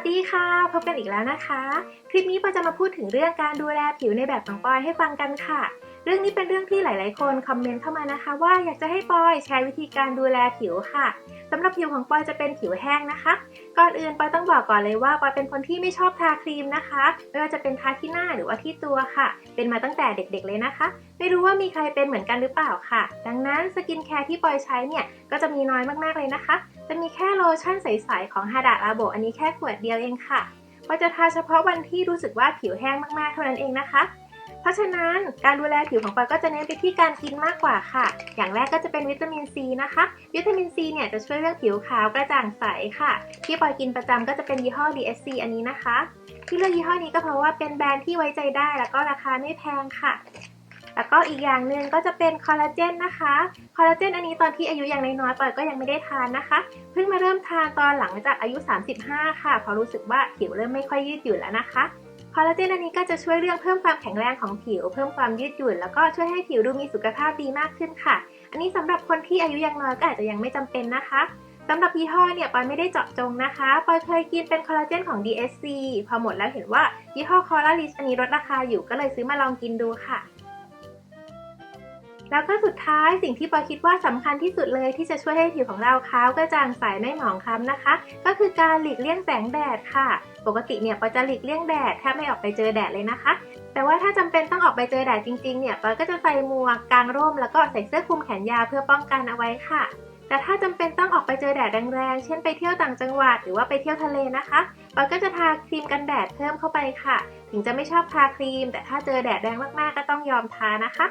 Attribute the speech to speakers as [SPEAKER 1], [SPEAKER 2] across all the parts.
[SPEAKER 1] วัสดีค่ะ พบกันอีกแล้วนะคะ คลิปนี้ปอจะมาพูดถึงเรื่องการดูแลผิวในแบบของปอยให้ฟังกันค่ะ เรื่องนี้เป็นเรื่องที่หลาย ๆ คนคอมเมนต์เข้ามานะคะ ว่าอยากจะให้ปอยแชร์วิธีการดูแลผิวค่ะสำหรับผิวของปอยจะเป็นผิวแห้งนะคะ ก่อนอื่นปอยต้องบอกก่อนเลยว่าปอยเป็นคนที่ไม่ชอบทาครีมนะคะไม่ว่าจะเป็นทาที่หน้าหรือว่าที่ตัวค่ะ เป็นมาตั้งแต่เด็ก ๆ เลยนะคะ ไม่รู้ว่ามีใครเป็นเหมือนกันหรือเปล่าค่ะ ดังนั้นสกินแคร์ที่ปอยใช้เนี่ยก็จะมีน้อยมาก ๆ เลยนะคะ จะมีแค่โลชั่นใสๆของฮาดะลาโบอันนี้แค่ขวดเดียวเองค่ะปอยจะทาเฉพาะวันที่รู้สึกว่าผิวแห้งมากๆเท่านั้นเองนะคะ เพราะฉะนั้นการดูแลผิวของปอยก็จะเน้นไปที่การกินมากกว่าค่ะ อย่างแรกก็จะเป็นวิตามินซีนะคะ วิตามินซีเนี่ยจะช่วยเรื่องผิวขาวกระจ่างใสค่ะ ที่ปอยกินประจำก็จะเป็นยี่ห้อ DSC อันนี้นะคะ ที่เลือกยี่ห้อนี้ก็เพราะว่าเป็นแบรนด์ที่ไว้ใจได้ แล้วก็ราคาไม่แพงค่ะ แล้วก็อีกอย่างหนึ่งก็จะเป็นคอลลาเจนนะคะ คอลลาเจนอันนี้ตอนที่อายุยังน้อยๆปอยก็ยังไม่ได้ทานนะคะ เพิ่งมาเริ่มทานตอนหลังจากอายุ 35 ค่ะ เพราะรู้สึกว่าผิวเริ่มไม่ค่อยยืดหยุ่นแล้วนะคะคอลลาเจนอันนี้ก็จะช่วยเรื่องเพิ่มความแข็งแรงของผิว เพิ่มความยืดหยุ่น แล้วก็ช่วยให้ผิวดูมีสุขภาพดีมากขึ้นค่ะ อันนี้สำหรับคนที่อายุยังน้อยก็อาจจะยังไม่จำเป็นนะคะสำหรับยี่ห้อเนี่ยปอยไม่ได้เจาะจงนะคะปอยเคยกินเป็นคอลลาเจนของ DSC พอหมดแล้วเห็นว่ายี่ห้อคอลลาลิสอันนี้ลดราคาอยู่ก็เลยซื้อมาลองกินดูค่ะ แล้วก็สุดท้ายสิ่งที่ปอคิดว่าสำคัญที่สุดเลยที่จะช่วยให้ผิวของเราขาวกระจ่างใสไม่หมองคล้ำนะคะ ก็คือการหลีกเลี่ยงแสงแดดค่ะ ปกติเนี่ยปอจะหลีกเลี่ยงแดดแทบไม่ออกไปเจอแดดเลยนะคะ แต่ว่าถ้าจำเป็นต้องออกไปเจอแดดจริงๆเนี่ยปอก็จะใส่หมวกกางร่ม แล้วก็ใส่เสื้อคลุมแขนยาวเพื่อป้องกันเอาไว้ค่ะ แต่ถ้าจำเป็นต้องออกไปเจอแดดแรงๆ เช่นไปเที่ยวต่างจังหวัดหรือว่าไปเที่ยวทะเลนะคะปอก็จะทาครีมกันแดดเพิ่มเข้าไปค่ะ ถึงจะไม่ชอบทาครีม แต่ถ้าเจอแดดแรงมากๆก็ต้องยอมทานะคะ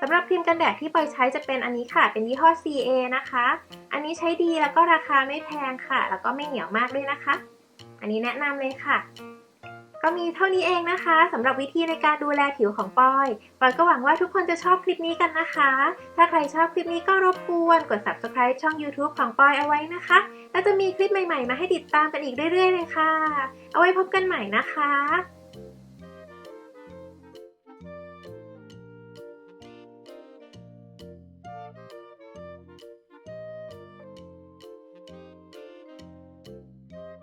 [SPEAKER 1] สำหรับครีมกันแดดที่ปอยใช้จะเป็นอันนี้ค่ะ เป็นยี่ห้อ CA นะคะ อันนี้ใช้ดีแล้วก็ราคาไม่แพงค่ะ แล้วก็ไม่เหนียวมากด้วยนะคะ อันนี้แนะนำเลยค่ะ ก็มีเท่านี้เองนะคะสำหรับวิธีในการดูแลผิวของปอยปอยก็หวังว่าทุกคนจะชอบคลิปนี้กันนะคะ ถ้าใครชอบคลิปนี้ก็รบกวนกด subscribe ช่อง YouTube ของปอยเอาไว้นะคะ แล้วจะมีคลิปใหม่ๆ มาให้ติดตามกันอีกเรื่อยๆเลยค่ะ เอาไว้พบกันใหม่นะคะ